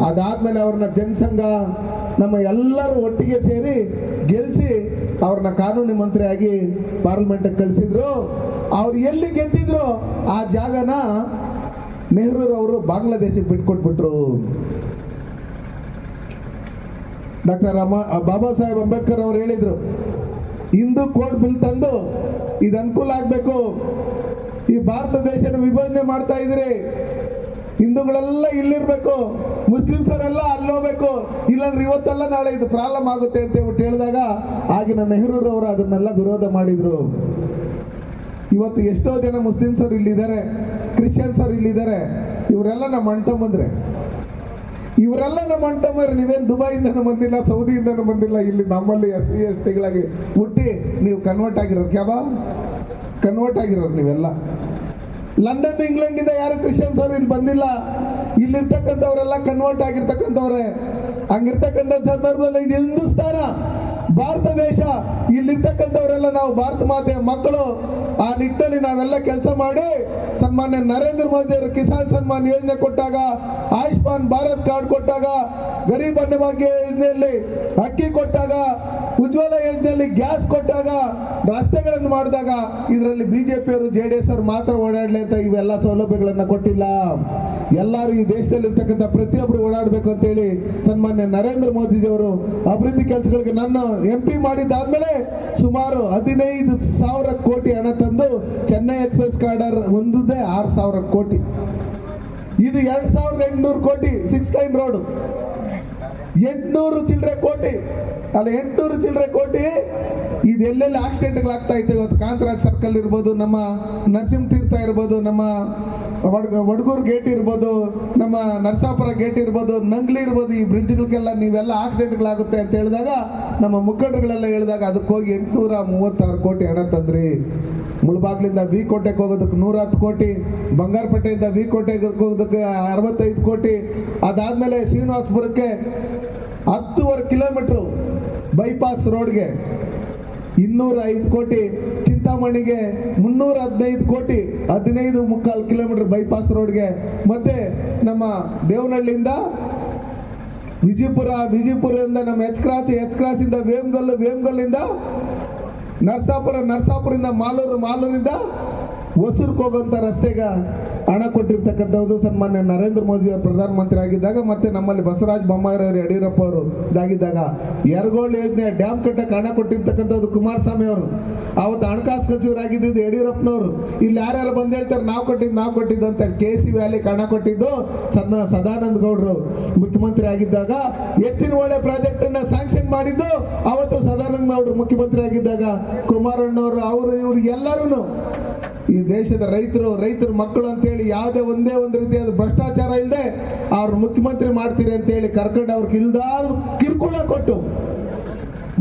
ಅದಾದ್ಮೇಲೆ ಅವ್ರನ್ನ ಜನಸಂಘ ನಮ್ಮ ಎಲ್ಲರೂ ಒಟ್ಟಿಗೆ ಸೇರಿ ಗೆಲ್ಸಿ ಅವ್ರನ್ನ ಕಾನೂನು ಮಂತ್ರಿಯಾಗಿ ಪಾರ್ಲಿಮೆಂಟ್ಗೆ ಕಳಿಸಿದ್ರು. ಅವ್ರು ಎಲ್ಲಿ ಗೆದ್ದಿದ್ರು ಆ ಜಾಗನ ನೆಹರೂರವರು ಬಾಂಗ್ಲಾದೇಶಕ್ಕೆ ಬಿಟ್ಕೊಟ್ಬಿಟ್ರು. ಡಾಕ್ಟರ್ ರಾಮ ಬಾಬಾ ಸಾಹೇಬ್ ಅಂಬೇಡ್ಕರ್ ಅವರು ಹೇಳಿದ್ರು ಹಿಂದೂ ಕೋರ್ಟ್ ಬಿಲ್ ತಂದು ಇದು ಅನುಕೂಲ ಆಗಬೇಕು. ಈ ಭಾರತ ದೇಶನ ವಿಭಜನೆ ಮಾಡ್ತಾ ಇದ್ರಿ ಹಿಂದೂಗಳೆಲ್ಲ ಇಲ್ಲಿರ್ಬೇಕು. ಅಲ್ಲಿ ಹೋಗ್ಬೇಕು. ಇಲ್ಲಾಂದ್ರೆ ಇವತ್ತೆಲ್ಲ ನಾಳೆ ಇದು ಪ್ರಾಬ್ಲಮ್ ಆಗುತ್ತೆ ಅಂತ ಹೇಳ್ಬಿಟ್ಟು ಹೇಳಿದಾಗ ಆಗಿನ ನೆಹರೂರವರು ಅದನ್ನೆಲ್ಲ ವಿರೋಧ ಮಾಡಿದ್ರು. ಇವತ್ತು ಎಷ್ಟೋ ಜನ ಮುಸ್ಲಿಮ್ಸ್ ಅವ್ರು ಇಲ್ಲಿದ್ದಾರೆ ಕ್ರಿಶ್ಚಿಯನ್ಸ್ ಅವ್ರು ಇಲ್ಲಿದ್ದಾರೆ. ಇವರೆಲ್ಲ ನಮ್ಮ ಅಣ್ತಮ್ಮಂದ್ರೆ ಇವರೆಲ್ಲ ನಮ್ಮ ಅಣ್ತಮ್ಮರು ನೀವೇನು ದುಬೈಯಿಂದನೂ ಬಂದಿಲ್ಲ, ಸೌದಿಯಿಂದನೂ ಬಂದಿಲ್ಲ, ಇಲ್ಲಿ ನಮ್ಮಲ್ಲಿ ಎಸ್ ಸಿ, ಎಸ್ ಟಿಗಳಾಗಿ ಹುಟ್ಟಿ ನೀವು ಕನ್ವರ್ಟ್ ಆಗಿರೋರು ಕ್ಯಾಬಾ ಕನ್ವರ್ಟ್ ಆಗಿರೋರು ನೀವೆಲ್ಲ. ಲಂಡನ್ ಇಂಗ್ಲೆಂಡಿಂದ ಯಾರು ಕ್ರಿಶ್ಚಿಯನ್ಸ್ ಅವರು ಇಲ್ಲಿ ಬಂದಿಲ್ಲ. ಇಲ್ಲಿರ್ತಕ್ಕಂಥವ್ರೆಲ್ಲ ಕನ್ವರ್ಟ್ ಆಗಿರ್ತಕ್ಕಂಥವ್ರೆ. ಹಂಗಿರ್ತಕ್ಕಂಥ ಸಂದರ್ಭದಲ್ಲಿ ಇದು ಹಿಂದೂಸ್ತಾನ. ಭಾರತ ದೇಶ, ಇಲ್ಲಿರ್ತಕ್ಕಂಥವರೆಲ್ಲ ನಾವು ಭಾರತ ಮಾತೆಯ ಮಕ್ಕಳು. ಆ ನಿಟ್ಟಲ್ಲಿ ನಾವೆಲ್ಲ ಕೆಲಸ ಮಾಡಿ ಸನ್ಮಾನ್ಯ ನರೇಂದ್ರ ಮೋದಿ ಅವರು ಕಿಸಾನ್ ಸನ್ಮಾನ್ ಯೋಜನೆ ಕೊಟ್ಟಾಗ, ಆಯುಷ್ಮಾನ್ ಭಾರತ್ ಕಾರ್ಡ್ ಕೊಟ್ಟಾಗ, ಗರೀಬ್ ಅನ್ನ ಭಾಗ್ಯ ಯೋಜನೆಯಲ್ಲಿ ಅಕ್ಕಿ ಕೊಟ್ಟಾಗ ಉಜ್ವಲ ಯೋಜನೆಯಲ್ಲಿ ಗ್ಯಾಸ್ ಕೊಟ್ಟಾಗ ರಸ್ತೆಗಳನ್ನು ಮಾಡಿದಾಗ ಇದರಲ್ಲಿ ಬಿಜೆಪಿಯವರು, ಜೆ ಡಿ ಎಸ್ ಅವರು ಮಾತ್ರ ಓಡಾಡಲಿ ಅಂತ ಇವೆಲ್ಲ ಸೌಲಭ್ಯಗಳನ್ನು ಕೊಟ್ಟಿಲ್ಲ. ಎಲ್ಲರೂ ಈ ದೇಶದಲ್ಲಿ ಇರ್ತಕ್ಕಂಥ ಪ್ರತಿಯೊಬ್ಬರು ಓಡಾಡಬೇಕು ಅಂತೇಳಿ ಸನ್ಮಾನ್ಯ ನರೇಂದ್ರ ಮೋದಿಜಿಯವರು ಅಭಿವೃದ್ಧಿ ಕೆಲಸಗಳಿಗೆ ನನ್ನ ಎಂ ಪಿ ಮಾಡಿದ್ದಾದ್ಮೇಲೆ ಸುಮಾರು ಹದಿನೈದು ಸಾವಿರ ಕೋಟಿ ಹಣ ತಂದು ಚೆನ್ನೈ ಎಕ್ಸ್ಪ್ರೆಸ್ ಕಾರ್ಡರ್ ಒಂದೇ ಆರು ಸಾವಿರ ಕೋಟಿ. ಇದು ಎರಡ್ ಸಾವಿರದ ಎಂಟುನೂರು ಕೋಟಿ, ಸಿಕ್ಸ್ ಲೈನ್ ರೋಡ್. ಎಂಟುನೂರು ಚಿಲ್ಲರೆ ಕೋಟಿ. ಅಲ್ಲ ಎಂಟುನೂರು ಚಿಲ್ಲರೆ ಕೋಟಿ. ಇದು ಎಲ್ಲೆಲ್ಲಿ ಆಕ್ಸಿಡೆಂಟ್ಗಳಾಗ್ತಾ ಇತ್ತು ಇವತ್ತು? ಕಾಂತರಾಜ್ ಸರ್ಕಲ್ ಇರ್ಬೋದು, ನಮ್ಮ ನರಸಿಂಹ ತೀರ್ಥ ಇರ್ಬೋದು, ನಮ್ಮ ವಡ್ಗ ವಡಗೂರು ಗೇಟ್ ಇರ್ಬೋದು, ನಮ್ಮ ನರಸಾಪುರ ಗೇಟ್ ಇರ್ಬೋದು, ನಂಗ್ಲಿ ಇರ್ಬೋದು, ಈ ಬ್ರಿಡ್ಜ್ಗಳಿಗೆಲ್ಲ ನೀವೆಲ್ಲ ಆಕ್ಸಿಡೆಂಟ್ಗಳಾಗುತ್ತೆ ಅಂತ ಹೇಳಿದಾಗ, ನಮ್ಮ ಮುಖಂಡರುಗಳೆಲ್ಲ ಹೇಳಿದಾಗ ಅದಕ್ಕೆ ಹೋಗಿ ಎಂಟುನೂರ ಮೂವತ್ತಾರು ಕೋಟಿ ಹಣ ತಂದ್ರಿ. ಮುಳಬಾಗ್ಲಿಂದ ವಿ ಕೋಟೆಗೆ ಹೋಗೋದಕ್ಕೆ ನೂರ ಹತ್ತು ಕೋಟಿ, ಬಂಗಾರಪೇಟೆಯಿಂದ ವಿ ಕೋಟೆಗೆ ಹೋಗೋದಕ್ಕೆ ಅರವತ್ತೈದು ಕೋಟಿ. ಅದಾದ್ಮೇಲೆ ಶ್ರೀನಿವಾಸಪುರಕ್ಕೆ ಹತ್ತುವರೆ ಕಿಲೋಮೀಟ್ರು ಬೈಪಾಸ್ ರೋಡ್ಗೆ ಇನ್ನೂರ ಐದು ಕೋಟಿ, ಚಿಂತಾಮಣಿಗೆ ಮುನ್ನೂರ ಹದಿನೈದು ಕೋಟಿ, ಹದಿನೈದು ಮುಕ್ಕಾಲು ಕಿಲೋಮೀಟರ್ ಬೈಪಾಸ್ ರೋಡ್ಗೆ ಮತ್ತೆ ನಮ್ಮ ದೇವನಹಳ್ಳಿಯಿಂದ ವಿಜಯಪುರ, ವಿಜಯಪುರದಿಂದ ನಮ್ಮ ಎಚ್ ಕ್ರಾಸ್ ಎಚ್ ಕ್ರಾಸಿಂದ ವೇಮ್ಗಲ್ಲು ವೇಮ್ಗಲ್ಲಿಂದ ನರ್ಸಾಪುರ, ನರ್ಸಾಪುರದಿಂದ ಮಾಲೂರು, ಮಾಲೂರಿಂದ ಹೋಗುವಂಥ ರಸ್ತೆಗೆ ಹಣ ಕೊಟ್ಟಿರ್ತಕ್ಕಂಥದ್ದು ಸನ್ಮಾನ್ಯ ನರೇಂದ್ರ ಮೋದಿ ಅವರು ಪ್ರಧಾನಮಂತ್ರಿ ಆಗಿದ್ದಾಗ ಮತ್ತೆ ನಮ್ಮಲ್ಲಿ ಬಸವರಾಜ ಬೊಮ್ಮಾಯಿರವರು ಯಡಿಯೂರಪ್ಪ ಅವರು ಇದಾಗಿದ್ದಾಗ ಯರಗೋಳ್ ಯೋಜನೆ ಡ್ಯಾಮ್ ಕಟ್ಟಕ್ಕೆ ಹಣ ಕೊಟ್ಟಿರ್ತಕ್ಕಂಥದ್ದು ಕುಮಾರಸ್ವಾಮಿ ಅವರು. ಅವತ್ತು ಹಣಕಾಸು ಸಚಿವರಾಗಿದ್ದು ಯಡಿಯೂರಪ್ಪನವರು, ಇಲ್ಲಿ ಯಾರ್ಯಾರು ಬಂದು ಹೇಳ್ತಾರೆ, ನಾವು ಕೊಟ್ಟಿದ್ದು ನಾವು ಕೊಟ್ಟಿದ್ದು ಅಂತ ಕೆ ಸಿ ವ್ಯಾಲಿಗೆ ಹಣ ಕೊಟ್ಟಿದ್ದು ಸನ್ನ ಸದಾನಂದ ಗೌಡರು. ಮುಖ್ಯಮಂತ್ರಿ ಆಗಿದ್ದಾಗ ಎತ್ತಿನ ಒಳ್ಳೆ ಪ್ರಾಜೆಕ್ಟ್ ಅನ್ನ ಸ್ಯಾಂಕ್ಷನ್ ಮಾಡಿದ್ದು ಅವತ್ತು ಸದಾನಂದ ಗೌಡರು ಮುಖ್ಯಮಂತ್ರಿ ಆಗಿದ್ದಾಗ ಕುಮಾರಣ್ಣವರು, ಅವರು, ಇವರು ಎಲ್ಲರೂ ಈ ದೇಶದ ರೈತರು, ರೈತರ ಮಕ್ಕಳು ಅಂತೇಳಿ ಯಾವುದೇ ಒಂದೇ ಒಂದು ರೀತಿಯಾದ ಭ್ರಷ್ಟಾಚಾರ ಇಲ್ಲದೆ ಅವ್ರ ಮುಖ್ಯಮಂತ್ರಿ ಮಾಡ್ತೀರಿ ಅಂತೇಳಿ ಕರ್ಕೊಂಡು ಅವ್ರಿಗೆ ಇಲ್ದಾರ ಕಿರುಕುಳ ಕೊಟ್ಟು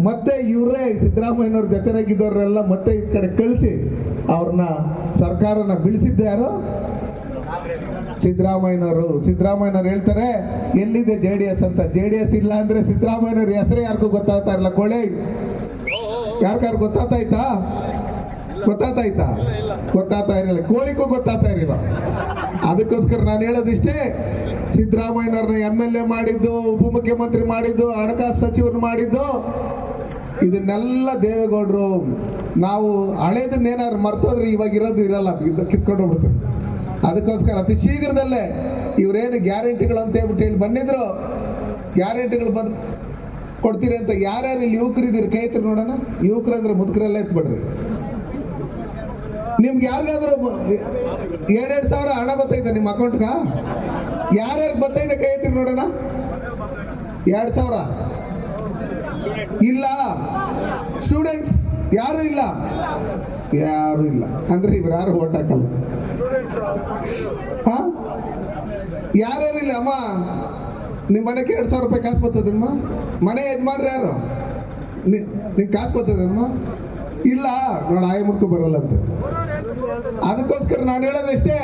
ಮತ್ತೆ ಇವರೇ ಸಿದ್ದರಾಮಯ್ಯನವ್ರ ಜೊತೆನಾಗಿದ್ದವರೆಲ್ಲ ಮತ್ತೆ ಈ ಕಡೆ ಕಳಿಸಿ ಅವ್ರನ್ನ ಸರ್ಕಾರನ ಬೀಳಿಸಿದ್ದೆ ಯಾರು? ಸಿದ್ದರಾಮಯ್ಯನವರು. ಸಿದ್ದರಾಮಯ್ಯನವ್ರು ಹೇಳ್ತಾರೆ, ಎಲ್ಲಿದೆ ಜೆ ಡಿ ಎಸ್ ಅಂತ? ಜೆ ಡಿ ಎಸ್ ಇಲ್ಲ ಅಂದ್ರೆ ಸಿದ್ದರಾಮಯ್ಯನವ್ರ ಹೆಸರೇ ಯಾರಿಗೂ ಗೊತ್ತಾಗ್ತಾ ಇರಲ್ಲ, ಕೋಳೆ. ಯಾರ್ಗಾರು ಗೊತ್ತಾಗ್ತಾಯ್ತಾ ಗೊತ್ತಾಗ್ತಾಯ್ತಾ ಗೊತ್ತಾಗ್ತಾ ಇರಲಿಲ್ಲ. ಕೋಳಿಗೂ ಗೊತ್ತಾಗ್ತಾ ಇರಲಿಲ್ಲ. ಅದಕ್ಕೋಸ್ಕರ ನಾನು ಹೇಳೋದಿಷ್ಟೇ, ಸಿದ್ದರಾಮಯ್ಯನವ್ರನ್ನ ಎಂ ಎಲ್ ಎ ಮಾಡಿದ್ದು, ಉಪಮುಖ್ಯಮಂತ್ರಿ ಮಾಡಿದ್ದು, ಹಣಕಾಸು ಸಚಿವರು ಮಾಡಿದ್ದು, ಇದನ್ನೆಲ್ಲ ದೇವೇಗೌಡರು ನಾವು ಹಳೇದನ್ನೇನಾದ್ರು ಮರ್ತೋದ್ರೆ ಇವಾಗ ಇರೋದು ಇರಲ್ಲ ಕಿತ್ಕೊಂಡು ಹೋಗ್ಬಿಡ್ತಾರೆ. ಅದಕ್ಕೋಸ್ಕರ ಅತಿ ಶೀಘ್ರದಲ್ಲೇ ಇವರೇನು ಗ್ಯಾರಂಟಿಗಳು ಅಂತ ಹೇಳ್ಬಿಟ್ಟು ಹೇಳಿ ಬಂದಿದ್ರು. ಗ್ಯಾರಂಟಿಗಳು ಬಂದು ಕೊಡ್ತೀರಿ ಅಂತ ಯಾರ್ಯಾರು ಇಲ್ಲಿ ಯುವಕರಿದ್ದೀರಿ? ಕೈ ನೋಡೋಣ. ಯುವಕರಂದ್ರೆ ಮುದುಕರೆಲ್ಲ ಎತ್ಬಿಡ್ರಿ. ನಿಮ್ಗೆ ಯಾರಿಗಾದ್ರೂ ಎರಡೆರಡು ಸಾವಿರ ಹಣ ಬರ್ತೈತೆ ನಿಮ್ಮ ಅಕೌಂಟ್ಗ? ಯಾರ್ಯಾರು ಬರ್ತೈತೆ ಕೈ ಎತ್ತಿ ನೋಡೋಣ? ಎರಡು ಸಾವಿರ? ಇಲ್ಲ. ಸ್ಟೂಡೆಂಟ್ಸ್ ಯಾರು ಇಲ್ಲ. ಯಾರು ಇಲ್ಲ. ಅಂದ್ರೆ ಇವ್ರು ಯಾರು ಓಟ್ ಹಾಕಲ್ಲ. ಯಾರ್ಯಾರು ಇಲ್ಲ? ಅಮ್ಮ ನಿಮ್ಮ ಮನೆಗೆ ಎರಡು ಸಾವಿರ ರೂಪಾಯಿ ಕಾಸು ಬರ್ತದಮ್ಮ ಮನೆ ಯಜಮಾನ್ರು ಯಾರು? ನಿಂಗೆ ಕಾಸು ಬರ್ತದಮ್ಮ ಇಲ್ಲ. ನೋಡ, ಆಯ ಮುಡ್ಕೊ ಬರಲ್ಲ ಅಂತ. ಅದಕ್ಕೋಸ್ಕರ ನಾನು ಹೇಳೋದಷ್ಟೇ,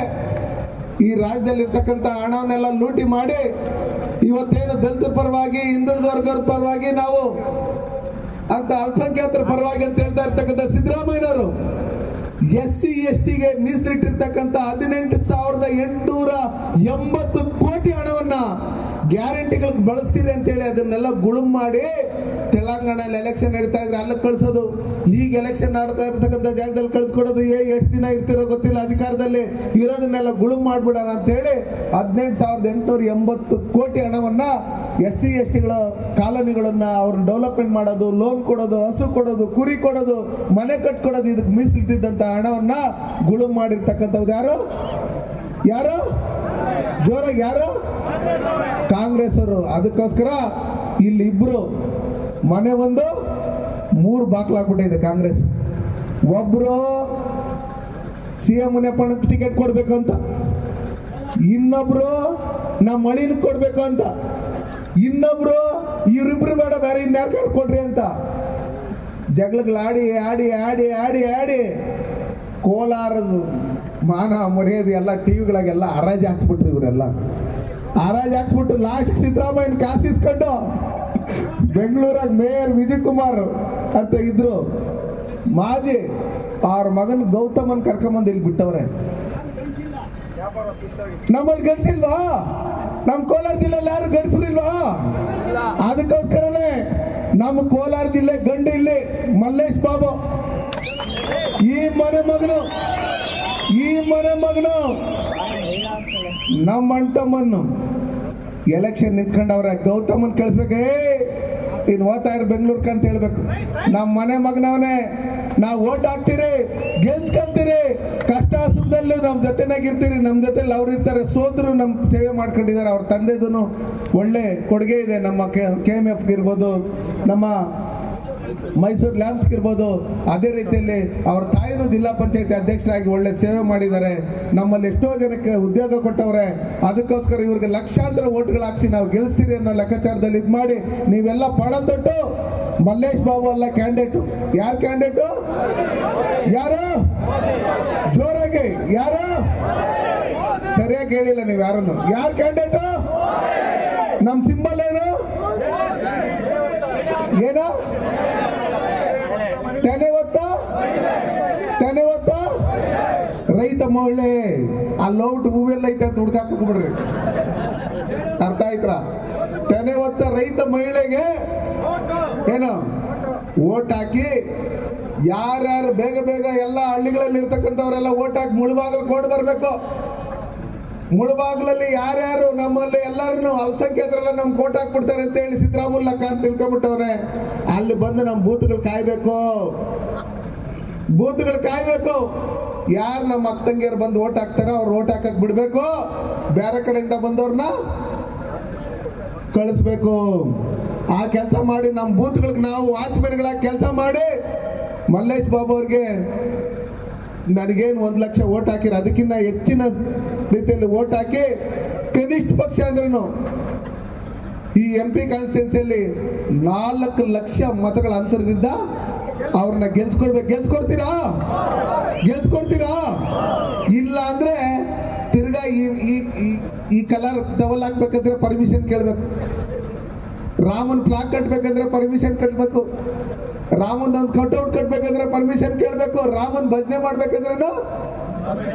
ಈ ರಾಜ್ಯದಲ್ಲಿ ಇರ್ತಕ್ಕಂಥ ಹಣವನ್ನೆಲ್ಲ ಲೂಟಿ ಮಾಡಿ ಇವತ್ತೇನು ದಲಿತರ ಪರವಾಗಿ, ಹಿಂದುಳಿದ ವರ್ಗದ ಪರವಾಗಿ ನಾವು ಅಂತ ಅಲ್ಪಸಂಖ್ಯಾತರ ಪರವಾಗಿ ಅಂತ ಹೇಳ್ತಾ ಇರ್ತಕ್ಕಂಥ ಸಿದ್ದರಾಮಯ್ಯನವರು ಎಸ್ ಸಿ, ಎಸ್ ಟಿಗೆ ಮೀಸಲಿಟ್ಟಿರ್ತಕ್ಕಂಥ ಹದಿನೆಂಟು ಸಾವಿರದ ಎಂಟುನೂರ ಎಂಬತ್ತು ಕೋಟಿ ಹಣವನ್ನ ಗ್ಯಾರಂಟಿಗಳಿಗೆ ಬಳಸ್ತೀರಿ ಅಂತೇಳಿ ಅದನ್ನೆಲ್ಲ ಗುಳುಮ್ ಮಾಡಿ ತೆಲಂಗಾಣದಲ್ಲಿ ಎಲೆಕ್ಷನ್ ನಡೀತಾ ಇದ್ರೆ ಅಲ್ಲಿಗೆ ಕಳಿಸೋದು. ಈಗ ಎಲೆಕ್ಷನ್ ಆಡ್ತಾ ಇರ್ತಕ್ಕಂಥ ಜಾಗದಲ್ಲಿ ಕಳಿಸ್ಕೊಡೋದು ಏ ಎಷ್ಟು ದಿನ ಇರ್ತಿರೋ ಗೊತ್ತಿಲ್ಲ. ಅಧಿಕಾರದಲ್ಲಿ ಇರೋದನ್ನೆಲ್ಲ ಗುಳುಮ್ ಮಾಡ್ಬಿಡೋಣ ಅಂತೇಳಿ ಹದಿನೆಂಟು ಸಾವಿರದ ಎಂಟುನೂರ ಎಂಬತ್ತು ಕೋಟಿ ಹಣವನ್ನ ಎಸ್ ಸಿ ಎಸ್ ಟಿಗಳ ಕಾಲೋನಿಗಳನ್ನು ಅವ್ರನ್ನ ಡೆವಲಪ್ಮೆಂಟ್ ಮಾಡೋದು ಲೋನ್ ಕೊಡೋದು, ಹಸು ಕೊಡೋದು, ಕುರಿ ಕೊಡೋದು, ಮನೆ ಕಟ್ಕೊಡೋದು ಇದಕ್ಕೆ ಮೀಸಲಿಟ್ಟಿದ್ದಂತ ಹಣವನ್ನ ಗುಳುಮ್ ಮಾಡಿರ್ತಕ್ಕಂಥವ್ರು ಯಾರು? ಯಾರು? ಜೋರಾಗಿ ಯಾರು? ಕಾಂಗ್ರೆಸ್ ಅವರು ಅದಕ್ಕೋಸ್ಕರ ಇಲ್ಲಿ ಇಬ್ರು ಮನೆ ಒಂದು, ಮೂರು ಬಾಕ್ಲಾಗ್ಬಿಟ್ಟಿದೆ ಕಾಂಗ್ರೆಸ್. ಒಬ್ರು ಸಿ ಎಂ ಮುನಿಯಪ್ಪಣ್ಣ ಟಿಕೆಟ್ ಕೊಡ್ಬೇಕು ಅಂತ. ಇನ್ನೊಬ್ರು ನಮ್ಮ ಮಳಿನ ಕೊಡ್ಬೇಕು ಅಂತ. ಇನ್ನೊಬ್ರು ಇವರಿಬ್ರು ಬೇಡ, ಬೇರೆ ಇನ್ಯಾರ್ಗಾರು ಕೊಡ್ರಿ ಅಂತ. ಜಗಳಗಳಾಡಿ ಆಡಿ ಆಡಿ ಆಡಿ ಆಡಿ. ಕೋಲಾರದ ಮಾನ ಮರ್ಯಾದೆ ಎಲ್ಲ ಟಿವಿಗಳಿಗೆಲ್ಲ ಹರಾಜು ಹಾಕ್ಸ್ಬಿಟ್ರು ಇವರೆಲ್ಲ. ಹರಾಜು ಹಾಕ್ಸ್ಬಿಟ್ಟು ಲಾಸ್ಟ್ ಸಿದ್ದರಾಮಯ್ಯನ ಕಾಸಿಸ್ಕೊಂಡು ಬೆಂಗಳೂರಾಗ ಮೇಯರ್ ವಿಜಯ್ ಕುಮಾರ್ ಅಂತ ಇದ್ರು. ಮಾಜಿ ಅವ್ರ ಮಗನ ಗೌತಮನ್ ಕರ್ಕೊಂಬಂದು ಇಲ್ಲಿ ಬಿಟ್ಟವ್ರೆ. ನಮ್ಮಲ್ಲಿ ಗಂಡಸಿಲ್ವಾ? ನಮ್ಮ ಕೋಲಾರ ಜಿಲ್ಲೆಯಲ್ಲಿ ಯಾರು ಗಂಡಸರಿಲ್ವಾ? ಅದಕ್ಕೋಸ್ಕರನೇ ನಮ್ಮ ಕೋಲಾರ ಜಿಲ್ಲೆ ಗಂಡು ಇಲ್ಲಿ ಮಲ್ಲೇಶ್ ಬಾಬು. ಈ ಮನೆ ಮಗನು ಮನೆ ಮಗನು. ನಮ್ಮ ಅಂಟಮ್ಮನ್ನು ಎಲೆಕ್ಷನ್ ನಿಂತ್ಕೊಂಡವ್ರ ಗೌತಮನ್ ಕಳಿಸ್ಬೇಕೇ ಇನ್ ಓದ್ತಾ ಇರೋ ಬೆಂಗ್ಳೂರ್ಕ ಅಂತ ಹೇಳ್ಬೇಕು. ನಮ್ಮ ಮನೆ ಮಗನವನೇ, ನಾವು ಓಟ್ ಹಾಕ್ತೀರಿ, ಗೆಲ್ಸ್ಕೊಂತೀರಿ, ಕಷ್ಟ ಸುಖದಲ್ಲೂ ನಮ್ಮ ಜೊತೆನಾಗಿರ್ತೀರಿ ನಮ್ಮ ಜೊತೆಲಿ ಅವ್ರು ಇರ್ತಾರೆ ಸೋದ್ರು ನಮ್ಮ ಸೇವೆ ಮಾಡ್ಕೊಂಡಿದ್ದಾರೆ, ಅವ್ರ ತಂದೆದೂ ಒಳ್ಳೆ ಕೊಡುಗೆ ಇದೆ, ನಮ್ಮ ಕೆ ಎಂ ಎಫ್ ಇರ್ಬೋದು, ನಮ್ಮ ಮೈಸೂರು ಲ್ಯಾಂಪ್ಸ್ ಇರ್ಬೋದು ಅದೇ ರೀತಿಯಲ್ಲಿ ಅವ್ರ ತಾಯಿನೂ ಜಿಲ್ಲಾ ಪಂಚಾಯತಿ ಅಧ್ಯಕ್ಷರಾಗಿ ಒಳ್ಳೆ ಸೇವೆ ಮಾಡಿದ್ದಾರೆ. ನಮ್ಮಲ್ಲಿ ಎಷ್ಟೋ ಜನಕ್ಕೆ ಉದ್ಯೋಗ ಕೊಟ್ಟವ್ರೆ, ಅದಕ್ಕೋಸ್ಕರ ಇವ್ರಿಗೆ ಲಕ್ಷಾಂತರ ಓಟ್ಗಳು ಹಾಕ್ಸಿ ನಾವು ಗೆಲ್ಲಿಸ್ತೀರಿ ಅನ್ನೋ ಲೆಕ್ಕಾಚಾರದಲ್ಲಿ ಇದು ಮಾಡಿ, ನೀವೆಲ್ಲ ಪಣ ತೊಟ್ಟು, ಮಲ್ಲೇಶ್ ಬಾಬು ಅಲ್ಲ ಕ್ಯಾಂಡಿಡೇಟು. ಯಾರು ಕ್ಯಾಂಡಿಡೇಟು? ಯಾರು? ಜೋರಾಗಿ, ಯಾರು? ಸರಿಯಾಗಿ ಹೇಳಿಲ್ಲ ನೀವು ಯಾರನ್ನು. ಯಾರು ಕ್ಯಾಂಡಿಡೇಟು? ನಮ್ಮ ಸಿಂಬಲ್ ಏನು? ಏನು? ತೆನೆ ಒತ್ತ? ತೆನೆ ಒತ್ತ? ರೈತ ಮಹಿಳೆ, ಆ ಲೋಟ್ ಹೂವೆಲ್ಲ ಐತೆ ಅಂತ ಹುಡ್ಕಾಕ್ ಅರ್ಥ ಆಯ್ತ್ರ? ತೆನೆ ಒತ್ತ ರೈತ ಮಹಿಳೆಗೆ ಏನು? ಓಟ್ ಹಾಕಿ ಯಾರ್ಯಾರು ಬೇಗ ಬೇಗ ಎಲ್ಲ ಹಳ್ಳಿಗಳಲ್ಲಿ ಇರ್ತಕ್ಕಂಥವ್ರೆಲ್ಲ ಓಟ್ ಹಾಕಿ ಮುಳುಬಾಗಲು ಕೋಡ್ ಬರಬೇಕು. ಮುಳುಬಾಗ್ಲಲ್ಲಿ ಯಾರ್ಯಾರು ನಮ್ಮಲ್ಲಿ ಎಲ್ಲರನ್ನು ಅಲ್ಪಸಂಖ್ಯಾತರೆಲ್ಲ ನಮ್ ಕೋಟ್ ಹಾಕ್ಬಿಡ್ತಾರೆ ಅಂತ ಹೇಳಿ ಸಿದ್ದರಾಮುಲ್ಲ ಅಂತ ತಿಳ್ಕೊಂಬಿಟ್ಟವ್ರೆ ಅಲ್ಲಿ ಬಂದು ನಮ್ಮ ಬೂತ್ಗಳು ಕಾಯ್ಬೇಕು. ಬೂತ್ಗಳು ಕಾಯ್ಬೇಕು. ಯಾರು ನಮ್ಮ ಅಕ್ಕಂಗಿಯರು ಬಂದು ಓಟ್ ಹಾಕ್ತಾರೋ ಅವ್ರು ಓಟ್ ಹಾಕಕ್ ಬಿಡ್ಬೇಕು. ಬೇರೆ ಕಡೆಯಿಂದ ಬಂದವ್ರನ್ನ ಕಳಿಸ್ಬೇಕು. ಆ ಕೆಲಸ ಮಾಡಿ ನಮ್ಮ ಬೂತ್ಗಳಿಗೆ ನಾವು ವಾಚ್ಮೆನ್ಗಳಾಗಿ ಕೆಲಸ ಮಾಡಿ ಮಲ್ಲೇಶ್ ಬಾಬು ಅವ್ರಿಗೆ ನನಗೇನು ಒಂದು ಲಕ್ಷ ಓಟ್ ಹಾಕಿರ ಅದಕ್ಕಿಂತ ಹೆಚ್ಚಿನ ರೀತಿಯಲ್ಲಿ ಓಟ್ ಹಾಕಿ ಕನಿಷ್ಠ ಪಕ್ಷ ಅಂದ್ರೂ ಈ ಎಂ ಪಿ ಕಾನ್ಸ್ಟಿಟ್ಯೂನ್ಸಿಯಲ್ಲಿ ನಾಲ್ಕು ಲಕ್ಷ ಮತಗಳ ಅಂತರದಿಂದ ಅವ್ರನ್ನ ಗೆಲ್ಸ್ಕೊಡ್ಬೇಕು ಗೆಲ್ಸ್ಕೊಡ್ತೀರಾ? ಗೆಲ್ಸ್ಕೊಡ್ತೀರಾ? ಇಲ್ಲ ಅಂದ್ರೆ ತಿರ್ಗಾ ಈ, ಈ- ಕಲರ್ ಡಬಲ್ ಹಾಕ್ಬೇಕಂದ್ರೆ ಪರ್ಮಿಷನ್ ಕೇಳಬೇಕು. ರಾಮನ್ ಫ್ಲಾಗ್ ಕಟ್ಬೇಕಂದ್ರೆ ಪರ್ಮಿಷನ್ ಕಟ್ಬೇಕು ರಾಮನ್ ಒಂದು ಕಟ್ಔಟ್ ಕಟ್ಬೇಕಂದ್ರೆ ಪರ್ಮಿಷನ್ ಕೇಳಬೇಕು. ರಾಮನ್ ಭಜನೆ ಮಾಡ್ಬೇಕಂದ್ರೇನು?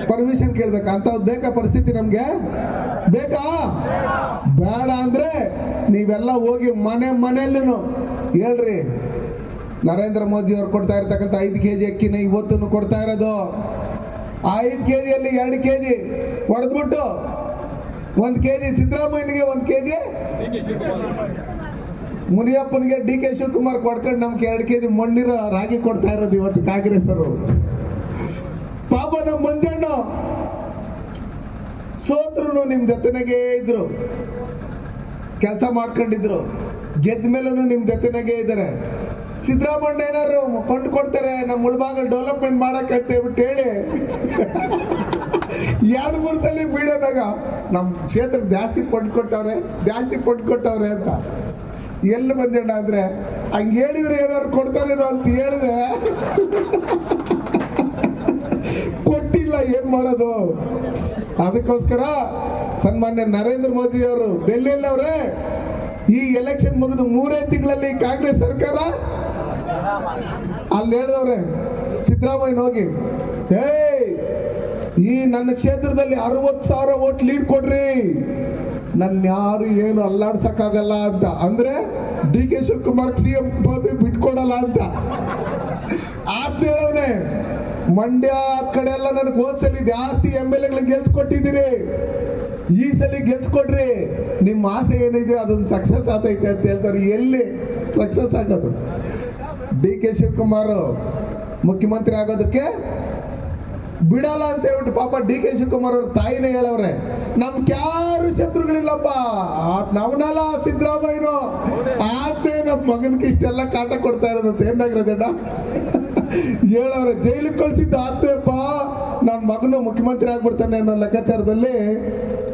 ಪರ್ಮಿಷನ್ ಕೇಳ್ಬೇಕು? ಅಂತವ್ದು ಬೇಕಾ ಪರಿಸ್ಥಿತಿ ನಮ್ಗೆ? ಬೇಕಾ? ಬೇಡ ಅಂದ್ರೆ ನೀವೆಲ್ಲ ಹೋಗಿ ಮನೆ ಮನೆಯಲ್ಲೂ ಹೇಳ್ರಿ. ನರೇಂದ್ರ ಮೋದಿ ಅವ್ರು ಕೊಡ್ತಾ ಇರ್ತಕ್ಕಂಥ ಐದು ಕೆ ಜಿ ಅಕ್ಕಿನ ಇವತ್ತು ಕೊಡ್ತಾ ಇರೋದು. ಆ ಐದು ಕೆ ಜಿಯಲ್ಲಿ ಎರಡು ಕೆ ಜಿ ಹೊಡೆದ್ಬಿಟ್ಟು ಒಂದು ಕೆ ಜಿ ಸಿದ್ದರಾಮಯ್ಯನಿಗೆ ಒಂದು ಕೆ ಜಿ ಮುನಿಯಪ್ಪನಿಗೆ ಡಿ ಕೆ ಶಿವಕುಮಾರ್ ಕೊಡ್ಕೊಂಡು ನಮ್ಗೆ ಎರಡು ಕೆ ಜಿ ಮಣ್ಣಿರೋ ರಾಗಿ ಕೊಡ್ತಾ ಇರೋದು ಇವತ್ತು ಕಾಂಗ್ರೆಸ್ ಅವರು ಪಾಪ ನಮ್ಮ ಮಂಜಣ್ಣ ಸೋತ್ರು ನಿಮ್ ಜೊತೆನಾಗೇ ಇದ್ರು. ಕೆಲಸ ಮಾಡ್ಕೊಂಡಿದ್ರು. ಗೆದ್ದ ಮೇಲೂ ನಿಮ್ ಜೊತೆನಾಗೇ ಇದ್ದಾರೆ ಸಿದ್ದರಾಮಣ್ಣ ಏನಾದ್ರು ಫಂಡ್ ಕೊಡ್ತಾರೆ ನಮ್ಮ ಮುಳಬಾಗಲ್ ಡೆವಲಪ್ಮೆಂಟ್ ಮಾಡಕ್ಕೆ ಅಂತ ಹೇಳ್ಬಿಟ್ಟು ಹೇಳಿ. ಎರಡು ಮೂರು ಸಲ ಬೀಳೋದಾಗ ನಮ್ಮ ಕ್ಷೇತ್ರ ಜಾಸ್ತಿ ಫಂಡ್ ಕೊಟ್ಟವ್ರೆ, ಜಾಸ್ತಿ ಫಂಡ್ ಕೊಟ್ಟವ್ರೆ ಅಂತ. ಎಲ್ಲಿ ಬಂದಣ್ಣ ಅಂದ್ರೆ, ಹಂಗೆ ಹೇಳಿದ್ರೆ ಏನಾದ್ರು ಕೊಡ್ತಾರೇನೋ ಅಂತ ಹೇಳಿದೆ ಏನ್ ಮಾಡೋದು? ಅದಕ್ಕೋಸ್ಕರ ಸನ್ಮಾನ್ಯ ನರೇಂದ್ರ ಮೋದಿ ಅವರು ಡೆಲ್ಲಿಯಲ್ಲಿ ಈ ಎಲೆಕ್ಷನ್ ಮುಗಿದು ಮೂರೇ ತಿಂಗಳಲ್ಲಿ ಕಾಂಗ್ರೆಸ್ ಸರ್ಕಾರ? ಅಲ್ಲಿ ಹೇಳಿದವ್ರೆ ಸಿದ್ದರಾಮಯ್ಯ ಹೋಗಿ ಹೇ ಈ ನನ್ನ ಕ್ಷೇತ್ರದಲ್ಲಿ ಅರವತ್ತು ಸಾವಿರ ಓಟ್ ಲೀಡ್ ಕೊಡ್ರಿ. ನನ್ನ ಯಾರು ಏನು ಅಲ್ಲಾಡ್ಸಕ್ಕಾಗಲ್ಲ ಅಂತ. ಅಂದ್ರೆ D K Shivakumar C M ಬಿಟ್ಕೊಡಲ್ಲ ಅಂತ. ಆತ ಮಂಡ್ಯ ಕಡೆ ಎಲ್ಲ ನನಗೆ ಹೋದ್ಸಲಿ ಜಾಸ್ತಿ ಎಂ ಎಲ್ ಎಗಳು ಗೆಲ್ಸ್ಕೊಟ್ಟಿದ್ದೀರಿ. ಈ ಸಲ ಗೆಲ್ಸ್ಕೊಡ್ರಿ. ನಿಮ್ಮ ಆಸೆ ಏನಿದೆ ಅದೊಂದು ಸಕ್ಸಸ್ ಆತೈತೆ ಅಂತ ಹೇಳ್ತಾರೆ. ಎಲ್ಲಿ ಸಕ್ಸಸ್ ಆಗೋದು? ಡಿ ಕೆ ಶಿವಕುಮಾರ್ ಮುಖ್ಯಮಂತ್ರಿ ಆಗೋದಕ್ಕೆ ಬಿಡಲ್ಲ ಅಂತ ಹೇಳ್ಬಿಟ್ಟು ಪಾಪ ಡಿ ಕೆ ಶಿವಕುಮಾರ್ ಅವ್ರ ತಾಯಿನೇ ಹೇಳವ್ರೆ. ನಮ್ ಯಾರು ಶತ್ರುಗಳಿಲ್ಲಪ್ಪ. ನವನಲ್ಲ ಸಿದ್ದರಾಮಯ್ಯನು. ಆತೇ ನಮ್ಮ ಮಗನಿಗೆ ಇಷ್ಟೆಲ್ಲ ಕಾಟ ಕೊಡ್ತಾ ಇರೋದಂತ ಏನಾಗಿರೋದಣ್ಣ ಹೇಳವ್ರೆ ಜೈಲಿಗೆ ಕಳಿಸಿದ್ದು ಆತೇಪ್ಪ ನನ್ನ ಮಗನು ಮುಖ್ಯಮಂತ್ರಿ ಆಗ್ಬಿಡ್ತಾನೆ ಅನ್ನೋ ಲೆಕ್ಕಾಚಾರದಲ್ಲಿ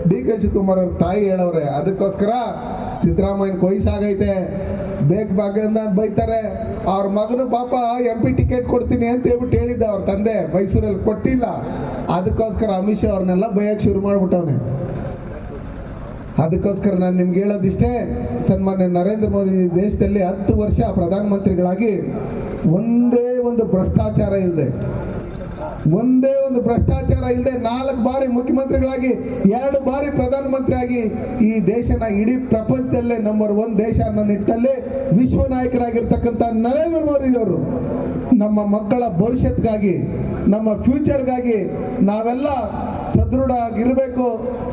ಡಿ ಕೆ ಶಿವಕುಮಾರ್ ಅವ್ರ ತಾಯಿ ಹೇಳವ್ರೆ, ಅದಕ್ಕೋಸ್ಕರ ಸಿದ್ದರಾಮಯ್ಯನ ಕೊಯ್ಸಾಗೈತೆ ಬೇಗ ಭಾಗದಿಂದ ಬೈತಾರೆ. ಅವ್ರ ಮಗನ ಪಾಪ ಎಂ ಪಿ ಟಿಕೆಟ್ ಕೊಡ್ತೀನಿ ಅಂತ ಹೇಳ್ಬಿಟ್ಟು ಹೇಳಿದ್ದ ಅವ್ರ ತಂದೆ, ಮೈಸೂರಲ್ಲಿ ಕೊಟ್ಟಿಲ್ಲ. ಅದಕ್ಕೋಸ್ಕರ ಅಮಿತ್ ಶಾ ಅವ್ರನ್ನೆಲ್ಲ ಬೈಯಕ್ಕೆ ಶುರು ಮಾಡ್ಬಿಟ್ಟವನೆ. ಅದಕ್ಕೋಸ್ಕರ ನಾನು ನಿಮ್ಗೆ ಹೇಳೋದಿಷ್ಟೇ, ಸನ್ಮಾನ್ಯ ನರೇಂದ್ರ ಮೋದಿ ದೇಶದಲ್ಲಿ ಹತ್ತು ವರ್ಷ ಪ್ರಧಾನಮಂತ್ರಿಗಳಾಗಿ ಒಂದೇ ಒಂದು ಭ್ರಷ್ಟಾಚಾರ ಇಲ್ಲದೆ ಒಂದೇ ಒಂದು ಭ್ರಷ್ಟಾಚಾರ ಇಲ್ಲದೆ ನಾಲ್ಕು ಬಾರಿ ಮುಖ್ಯಮಂತ್ರಿಗಳಾಗಿ, ಎರಡು ಬಾರಿ ಪ್ರಧಾನಮಂತ್ರಿಯಾಗಿ ಈ ದೇಶನ ಇಡೀ ಪ್ರಪಂಚದಲ್ಲೇ ನಂಬರ್ ಒನ್ ದೇಶ ಅನ್ನೋ ನಿಟ್ಟಲ್ಲಿ ವಿಶ್ವ ನಾಯಕರಾಗಿರ್ತಕ್ಕಂಥ ನರೇಂದ್ರ ಮೋದಿ ಅವರು ನಮ್ಮ ಮಕ್ಕಳ ಭವಿಷ್ಯಕ್ಕಾಗಿ ನಮ್ಮ ಫ್ಯೂಚರ್ಗಾಗಿ ನಾವೆಲ್ಲ ಸದೃಢ ಆಗಿರಬೇಕು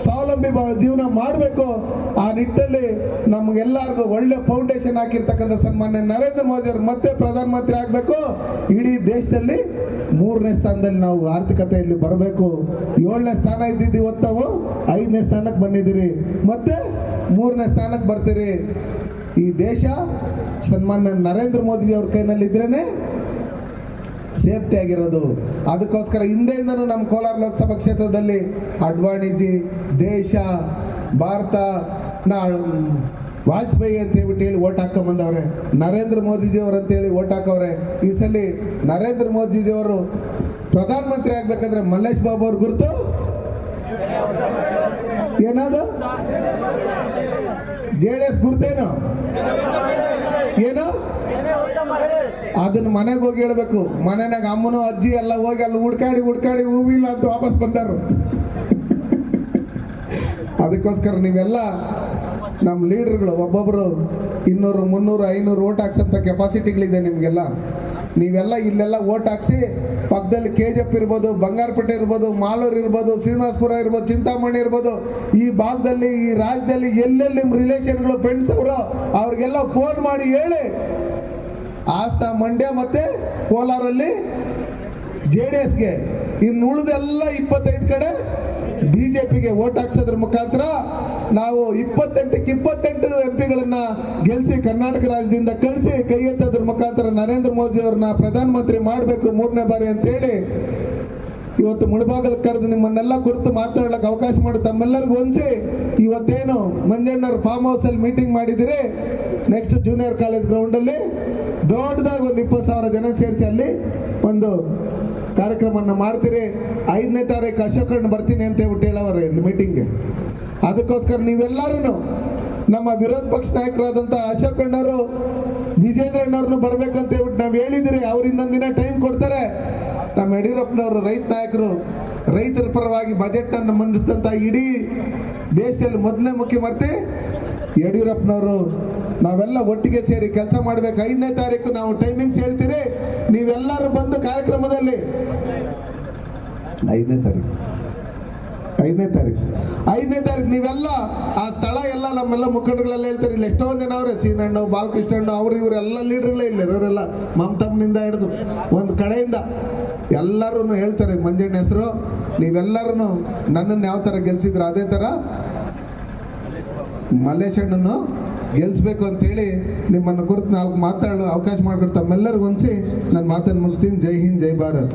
ಸ್ವಾವಲಂಬಿ ಜೀವನ ಮಾಡಬೇಕು, ಆ ನಿಟ್ಟಲ್ಲಿ ನಮಗೆಲ್ಲರಿಗೂ ಒಳ್ಳೆ ಫೌಂಡೇಶನ್ ಹಾಕಿರ್ತಕ್ಕಂಥ ಸನ್ಮಾನ್ಯ ನರೇಂದ್ರ ಮೋದಿ ಅವರು ಮತ್ತೆ ಪ್ರಧಾನಮಂತ್ರಿ ಆಗಬೇಕು. ಇಡೀ ದೇಶದಲ್ಲಿ ಮೂರನೇ ಸ್ಥಾನದಲ್ಲಿ ನಾವು ಆರ್ಥಿಕತೆಯಲ್ಲಿ ಬರಬೇಕು. ಏಳನೇ ಸ್ಥಾನ ಇದ್ದಿದ್ದು ಇವತ್ತವು ಐದನೇ ಸ್ಥಾನಕ್ಕೆ ಬಂದಿದ್ದೀರಿ. ಮತ್ತೆ ಮೂರನೇ ಸ್ಥಾನಕ್ಕೆ ಬರ್ತೀರಿ. ಈ ದೇಶ ಸನ್ಮಾನ್ಯ ನರೇಂದ್ರ ಮೋದಿ ಅವ್ರ ಕೈನಲ್ಲಿ ಸೇಫ್ಟಿ ಆಗಿರೋದು. ಅದಕ್ಕೋಸ್ಕರ ಹಿಂದೆಯಿಂದನೂ ನಮ್ಮ ಕೋಲಾರ ಲೋಕಸಭಾ ಕ್ಷೇತ್ರದಲ್ಲಿ ಅಡ್ವಾಣಿಜಿ, ದೇಶ, ಭಾರತ ವಾಜಪೇಯಿ ಅಂತ ಹೇಳ್ಬಿಟ್ಟು ಹೇಳಿ ಓಟ್ ಹಾಕೊಂಬಂದವ್ರೆ ನರೇಂದ್ರ ಮೋದಿಜಿ ಅವರು ಅಂತೇಳಿ ಓಟ್ ಹಾಕವ್ರೆ, ಈ ಸಲ ನರೇಂದ್ರ ಮೋದಿಜಿ ಅವರು ಪ್ರಧಾನಮಂತ್ರಿ ಆಗ್ಬೇಕಂದ್ರೆ ಮಲ್ಲೇಶ್ ಬಾಬು ಅವ್ರ ಗುರುತು? ಏನದು? ಜೆ ಡಿ ಎಸ್ ಗುರ್ತೇನು? ಏನು? ಅದನ್ನ ಮನೆಗೆ ಹೋಗಿ ಹೇಳ್ಬೇಕು. ಮನೆನಾಗ ಅಮ್ಮನೂ ಅಜ್ಜಿ ಎಲ್ಲ ಹೋಗಿ ಅಲ್ಲಿ ಹುಡ್ಕಾಡಿ ಹುಡ್ಕಾಡಿ ಹೂವಿಲ್ಲ ಅಂತ ವಾಪಸ್ ಬಂದರು. ಅದಕ್ಕೋಸ್ಕರ ನೀವೆಲ್ಲ ನಮ್ಮ ಲೀಡರ್ಗಳು ಒಬ್ಬೊಬ್ಬರು ಇನ್ನೂರು, ಮುನ್ನೂರು, ಐನೂರು ಓಟ್ ಹಾಕ್ಸಂತ ಕೆಪಾಸಿಟಿಗಳಿದೆ ನಿಮಗೆಲ್ಲ. ನೀವೆಲ್ಲ ಇಲ್ಲೆಲ್ಲ ಓಟ್ ಹಾಕ್ಸಿ, ಪಕ್ಕದಲ್ಲಿ ಕೆ ಜಿ ಎಫ್ ಇರ್ಬೋದು, ಬಂಗಾರಪೇಟೆ ಇರ್ಬೋದು, ಮಾಲೂರು ಇರ್ಬೋದು, ಶ್ರೀನಿವಾಸಪುರ ಇರ್ಬೋದು, ಚಿಂತಾಮಣಿ ಇರ್ಬೋದು, ಈ ಭಾಗದಲ್ಲಿ, ಈ ರಾಜ್ಯದಲ್ಲಿ ಎಲ್ಲೆಲ್ಲಿ ನಿಮ್ಮ ರಿಲೇಷನ್ಗಳು ಫ್ರೆಂಡ್ಸ್ ಅವರು, ಅವ್ರಿಗೆಲ್ಲ ಫೋನ್ ಮಾಡಿ ಹೇಳಿ ಹಾಸನ ಮಂಡ್ಯ ಮತ್ತೆ ಕೋಲಾರಲ್ಲಿ ಜೆ ಡಿ ಎಸ್ಗೆ. ಇನ್ನು ಉಳಿದೆಲ್ಲ ಇಪ್ಪತ್ತೈದು ಕಡೆ ಬಿಜೆಪಿಗೆ ಓಟ್ ಹಾಕ್ಸೋದ್ರ ಮುಖಾಂತರ ನಾವು ಇಪ್ಪತ್ತೆಂಟಕ್ಕೆ ಇಪ್ಪತ್ತೆಂಟು ಎಂ ಪಿಗಳನ್ನ ಗೆಲ್ಲಿಸಿ ಕರ್ನಾಟಕ ರಾಜ್ಯದಿಂದ ಕಳಿಸಿ ಕೈ ಎತ್ತದ್ರ ಮುಖಾಂತರ ನರೇಂದ್ರ ಮೋದಿ ಅವ್ರನ್ನ ಪ್ರಧಾನಮಂತ್ರಿ ಮಾಡಬೇಕು ಮೂರನೇ ಬಾರಿ ಅಂತೇಳಿ ಇವತ್ತು ಮುಳಬಾಗಲ್ ಕರೆದು ನಿಮ್ಮನ್ನೆಲ್ಲ ಕುರಿತು ಮಾತನಾಡಕ್ಕೆ ಅವಕಾಶ ಮಾಡಿ ತಮ್ಮೆಲ್ಲರಿಗೂ ಹೊಂದಿಸಿ. ಇವತ್ತೇನು ಮಂಜಣ್ಣವ್ರ ಫಾರ್ಮ್ ಹೌಸಲ್ಲಿ ಮೀಟಿಂಗ್ ಮಾಡಿದಿರಿ. ನೆಕ್ಸ್ಟ್ ಜೂನಿಯರ್ ಕಾಲೇಜ್ ಗ್ರೌಂಡಲ್ಲಿ ದೊಡ್ಡದಾಗಿ ಒಂದು ಇಪ್ಪತ್ತು ಸಾವಿರ ಜನ ಸೇರಿಸಿ ಅಲ್ಲಿ ಒಂದು ಕಾರ್ಯಕ್ರಮವನ್ನು ಮಾಡ್ತೀರಿ. ಐದನೇ ತಾರೀಕು ಅಶೋಕಣ್ಣ ಬರ್ತೀನಿ ಅಂತ ಹೇಳ್ಬಿಟ್ಟು ಹೇಳವ್ರೆ ಮೀಟಿಂಗ್ಗೆ ಅದಕ್ಕೋಸ್ಕರ ನೀವೆಲ್ಲರೂ ನಮ್ಮ ವಿರೋಧ ಪಕ್ಷ ನಾಯಕರಾದಂಥ ಅಶೋಕಣ್ಣವರು ವಿಜೇಂದ್ರಣ್ಣವ್ರನ್ನು ಬರ್ಬೇಕಂತ ಹೇಳ್ಬಿಟ್ಟು ನಾವು ಹೇಳಿದಿರಿ. ಅವ್ರು ಇನ್ನೊಂದು ದಿನ ಟೈಮ್ ಕೊಡ್ತಾರೆ. ನಮ್ಮ ಯಡಿಯೂರಪ್ಪನವರು ರೈತ ನಾಯಕರು, ರೈತರ ಪರವಾಗಿ ಬಜೆಟ್ ಅನ್ನು ಮಂಡಿಸಿದಂಥ ಇಡೀ ದೇಶದಲ್ಲಿ ಮೊದಲನೇ ಮುಖ್ಯಮಂತ್ರಿ ಯಡಿಯೂರಪ್ಪನವರು ನಾವೆಲ್ಲ ಒಟ್ಟಿಗೆ ಸೇರಿ ಕೆಲಸ ಮಾಡ್ಬೇಕು. ಐದನೇ ತಾರೀಕು ನಾವು ಟೈಮಿಂಗ್ಸ್ ಹೇಳ್ತೀರಿ. ನೀವೆಲ್ಲರೂ ಬಂದು ಕಾರ್ಯಕ್ರಮದಲ್ಲಿ. ಐದನೇ ತಾರೀಕು. ಐದನೇ ತಾರೀಕು. ಐದನೇ ತಾರೀಕು ನೀವೆಲ್ಲ ಆ ಸ್ಥಳ ಎಲ್ಲ ನಮ್ಮೆಲ್ಲ ಮುಖಂಡಗಳೆಲ್ಲ ಹೇಳ್ತಾರೆ, ಇಲ್ಲಿ ಎಷ್ಟೋ ಜನ ಅವರೇ, ಸೀನಣ್ಣ, ಬಾಲಕೃಷ್ಣಣ್ಣ, ಅವರು ಇವರೆಲ್ಲ ಲೀಡರ್ಗಳೇ ಇಲ್ಲ ಇವರೆಲ್ಲ ಮಮತಮ್ಮನಿಂದ ಹಿಡಿದು ಒಂದು ಕಡೆಯಿಂದ ಎಲ್ಲರೂ ಹೇಳ್ತಾರೆ, ಮಂಜಣ್ಣ ಹೆಸರು ನೀವೆಲ್ಲರೂ ನನ್ನನ್ನು ಯಾವ ಥರ ಗೆಲ್ಸಿದ್ರು, ಅದೇ ಥರ ಮಲ್ಲೇಶಣ್ಣನ್ನು ಗೆಲ್ಲಿಸ್ಬೇಕು ಅಂತೇಳಿ ನಿಮ್ಮನ್ನು ಕುರಿತು ನಾಲ್ಕು ಮಾತಾಡಲು ಅವಕಾಶ ಮಾಡ್ಕೊಟ್ಟು ತಮ್ಮೆಲ್ಲರಿಗೂ ಹೊಂದಿಸಿ ನನ್ನ ಮಾತನ್ನು ಮುಗಿಸ್ತೀನಿ. ಜೈ ಹಿಂದ್, ಜೈ ಭಾರತ್.